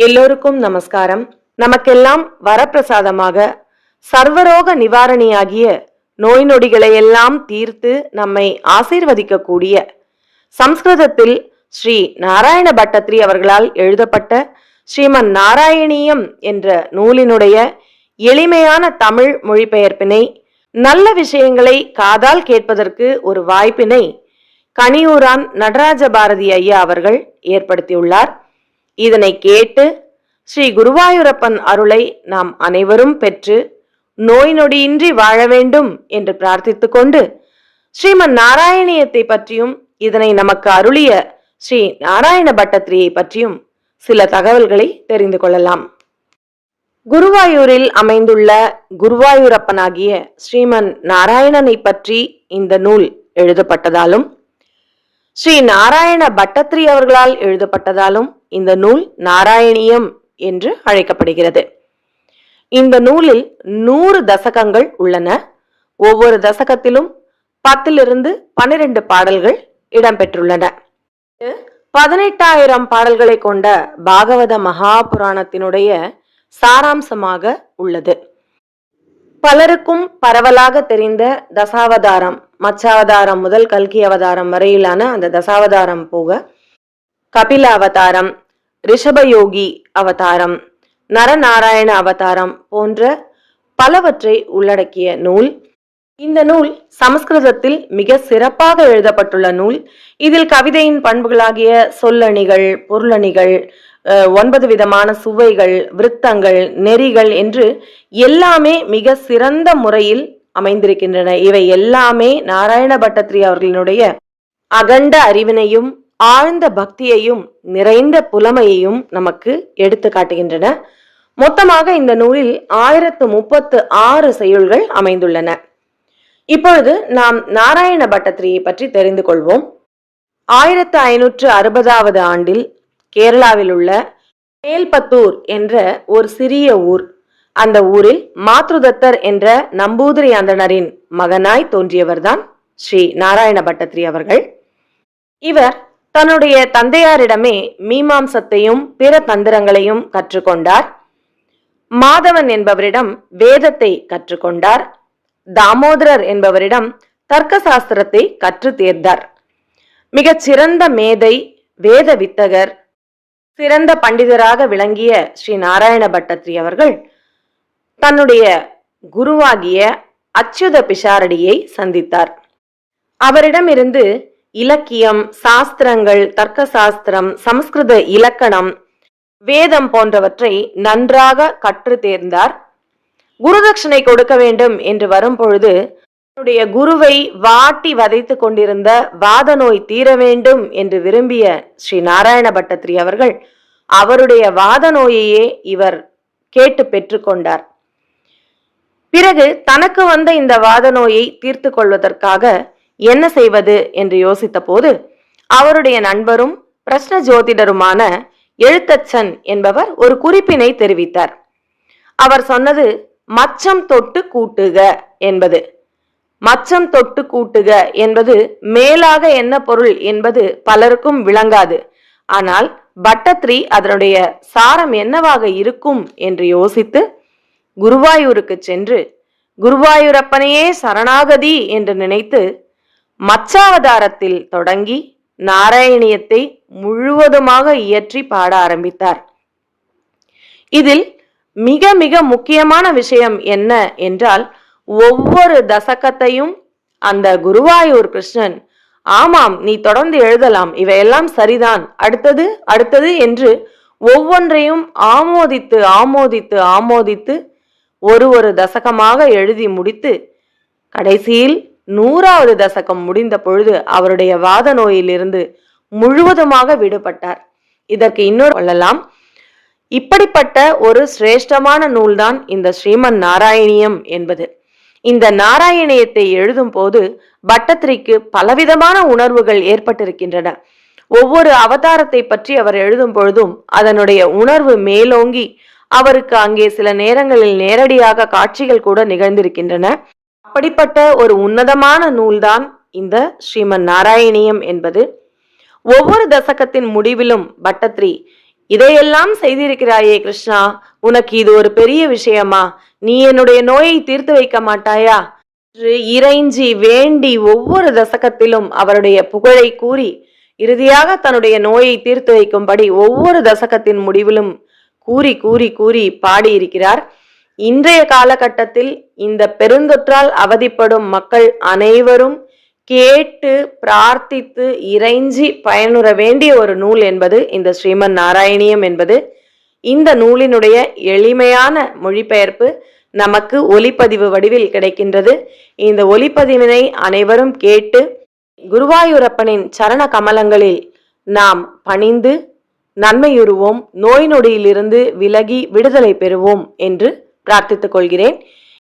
எல்லோருக்கும் நமஸ்காரம். நமக்கெல்லாம் வரப்பிரசாதமாக சர்வரோக நிவாரணியாகிய நோய் நொடிகளை எல்லாம் தீர்த்து நம்மை ஆசீர்வதிக்கக்கூடிய சம்ஸ்கிருதத்தில் ஸ்ரீ நாராயண பட்டத்ரி அவர்களால் எழுதப்பட்ட ஸ்ரீமன் நாராயணியம் என்ற நூலினுடைய எளிமையான தமிழ் மொழிபெயர்ப்பினை நல்ல விஷயங்களை காதால் கேட்பதற்கு ஒரு வாய்ப்பினை கனியூரான் நடராஜ பாரதி ஐயா அவர்கள் ஏற்படுத்தியுள்ளார். இதனை கேட்டு ஸ்ரீ குருவாயூரப்பன் அருளை நாம் அனைவரும் பெற்று நோய் நொடியின்றி வாழ வேண்டும் என்று பிரார்த்தித்து கொண்டு ஸ்ரீமன் நாராயணியத்தை பற்றியும் இதனை நமக்கு அருளிய ஸ்ரீ நாராயண பட்டத்திரியை பற்றியும் சில தகவல்களை தெரிந்து கொள்ளலாம். குருவாயூரில் அமைந்துள்ள குருவாயூரப்பனாகிய ஸ்ரீமன் நாராயணனை பற்றி இந்த நூல் எழுதப்பட்டதாலும் ஸ்ரீ நாராயண பட்டத்ரி அவர்களால் எழுதப்பட்டதாலும் இந்த நூல் நாராயணியம் என்று அழைக்கப்படுகிறது. இந்த நூலில் நூறு தசகங்கள் உள்ளன. ஒவ்வொரு தசகத்திலும் பத்திலிருந்து பன்னிரண்டு பாடல்கள் இடம்பெற்றுள்ளன. பதினெட்டாயிரம் பாடல்களை கொண்ட பாகவத மகாபுராணத்தினுடைய சாராம்சமாக உள்ளது. பலருக்கும் பரவலாக தெரிந்த தசாவதாரம் மச்சாவதாரம் முதல் கல்கி அவதாரம் வரையிலான அந்த தசாவதாரம் போக கபில அவதாரம் ரிஷபயோகி அவதாரம் நரநாராயண அவதாரம் போன்ற பலவற்றை உள்ளடக்கிய நூல். இந்த நூல் சமஸ்கிருதத்தில் மிக சிறப்பாக எழுதப்பட்டுள்ள நூல். இதில் கவிதையின் பண்புகளாகிய சொல்லணிகள் பொருளணிகள் ஒன்பது விதமான சுவைகள் விருத்தங்கள் நெறிகள் என்று எல்லாமே மிக சிறந்த முறையில் அமைந்திருக்கின்றன. இவை எல்லாமே நாராயண பட்டத்ரி அவர்களினுடைய அகண்ட அறிவினையும் ஆழ்ந்த பக்தியையும் நிறைந்த புலமையையும் நமக்கு எடுத்து காட்டுகின்றன. மொத்தமாக இந்த நூலில் ஆயிரத்து முப்பத்து ஆறு செய்யுள்கள் அமைந்துள்ளன. இப்பொழுது நாம் நாராயண பட்டத்திரியை பற்றி தெரிந்து கொள்வோம். ஆயிரத்து ஐநூற்று அறுபதாவது ஆண்டில் கேரளாவில் உள்ள மேல்பத்தூர் என்ற ஒரு சிறிய ஊர் அந்த ஊரில் மாத்ருதத்தர் என்ற நம்பூதிரி அந்தணரின் மகனாய் தோன்றியவர்தான் ஸ்ரீ நாராயண பட்டத்திரி அவர்கள். இவர் தன்னுடைய தந்தையாரிடமே மீமாம்சத்தையும் பிற தந்திரங்களையும் கற்றுக்கொண்டார். மாதவன் என்பவரிடம் வேதத்தை கற்றுக்கொண்டார். தாமோதரர் என்பவரிடம் தர்க்க சாஸ்திரத்தை கற்று தேர்ந்தார் மிகச் சிறந்த மேதை வேத வித்தகர் சிறந்த பண்டிதராக விளங்கிய ஸ்ரீ நாராயண பட்டத்ரி அவர்கள் தன்னுடைய குருவாகிய அச்சுத பிஷாரடியை சந்தித்தார். அவரிடமிருந்து இலக்கியம் சாஸ்திரங்கள் தர்க்க சாஸ்திரம் சமஸ்கிருத இலக்கணம் வேதம் போன்றவற்றை நன்றாக கற்று தேர்ந்தார். குருதட்சிணை கொடுக்க வேண்டும் என்று வரும்பொழுது தன்னுடைய குருவை வாட்டி வதைத்து கொண்டிருந்த வாத நோய் தீர வேண்டும் என்று விரும்பிய ஸ்ரீ நாராயண பட்டத்ரி அவர்கள் அவருடைய வாத நோயையே இவர் கேட்டு பெற்றுக்கொண்டார் பிறகு தனக்கு வந்த இந்த வாத நோயை தீர்த்து கொள்வதற்காக என்ன செய்வது என்று யோசித்த போது அவருடைய நண்பரும் பிரஷ்ன ஜோதிடருமான எழுத்தச்சன் என்பவர் ஒரு குறிப்பினை தெரிவித்தார். அவர் சொன்னது மச்சம் தொட்டு கூட்டுக என்பது. மச்சம் தொட்டு கூட்டுக என்பது மேலாக என்ன பொருள் என்பது பலருக்கும் விளங்காது. ஆனால் பட்டத்ரி அதனுடைய சாரம் என்னவாக இருக்கும் என்று யோசித்து குருவாயூருக்கு சென்று குருவாயூரப்பனையே சரணாகதி என்று நினைத்து மச்சாவதாரத்தில் தொடங்கி நாராயணியத்தை முழுவதுமாக இயற்றி பாட ஆரம்பித்தார். இதில் மிக மிக முக்கியமான விஷயம் என்ன என்றால் ஒவ்வொரு தசகத்தையும் அந்த குருவாயூர் கிருஷ்ணன் ஆமாம் நீ தொடர்ந்து எழுதலாம் இவையெல்லாம் சரிதான் அடுத்தது அடுத்தது என்று ஒவ்வொன்றையும் ஆமோதித்து ஆமோதித்து ஆமோதித்து ஒரு ஒரு தசகமாக எழுதி முடித்து கடைசியில் நூறாவது தசகம் முடிந்த பொழுது அவருடைய வாத நோயிலிருந்து முழுவதுமாக விடுபட்டார். இதற்கு இன்னொரு கொள்ளலாம் இப்படிப்பட்ட ஒரு சிரேஷ்டமான நூல்தான் இந்த ஸ்ரீமன் நாராயணியம் என்பது. இந்த நாராயணியத்தை எழுதும் போது பட்டத்திரிக்கு பலவிதமான உணர்வுகள் ஏற்பட்டிருக்கின்றன. ஒவ்வொரு அவதாரத்தை பற்றி அவர் எழுதும் பொழுதும் அதனுடைய உணர்வு மேலோங்கி அவருக்கு அங்கே சில நேரங்களில் நேரடியாக காட்சிகள் கூட நிகழ்ந்திருக்கின்றன. அப்படிப்பட்ட ஒரு உன்னதமான நூல்தான் இந்த ஸ்ரீமன் நாராயணியம் என்பது. ஒவ்வொரு தசகத்தின் முடிவிலும் பட்டத்ரி இதையெல்லாம் செய்திருக்கிறாயே கிருஷ்ணா உனக்கு இது ஒரு பெரிய விஷயமா? நீ என்னுடைய நோயை தீர்த்து வைக்க மாட்டாயா? என்று இறைஞ்சி வேண்டி ஒவ்வொரு தசகத்திலும் அவருடைய புகழை கூறி இறுதியாக தன்னுடைய நோயை தீர்த்து வைக்கும்படி ஒவ்வொரு தசகத்தின் முடிவிலும் கூறி கூறி கூறி பாடியிருக்கிறார். இன்றைய காலகட்டத்தில் இந்த பெருந்தொற்றால் அவதிப்படும் மக்கள் அனைவரும் கேட்டு பிரார்த்தித்து இறைஞ்சி பயனுற வேண்டிய ஒரு நூல் என்பது இந்த ஸ்ரீமன் நாராயணியம் என்பது. இந்த நூலினுடைய எளிமையான மொழிபெயர்ப்பு நமக்கு ஒலிப்பதிவு வடிவில் கிடைக்கின்றது. இந்த ஒலிப்பதிவினை அனைவரும் கேட்டு குருவாயூரப்பனின் சரண கமலங்களில் நாம் பணிந்து நன்மையுறுவோம் நோய் நொடியிலிருந்து விலகி விடுதலை பெறுவோம் என்று பிரார்த்தித்துக் கொள்கிறேன்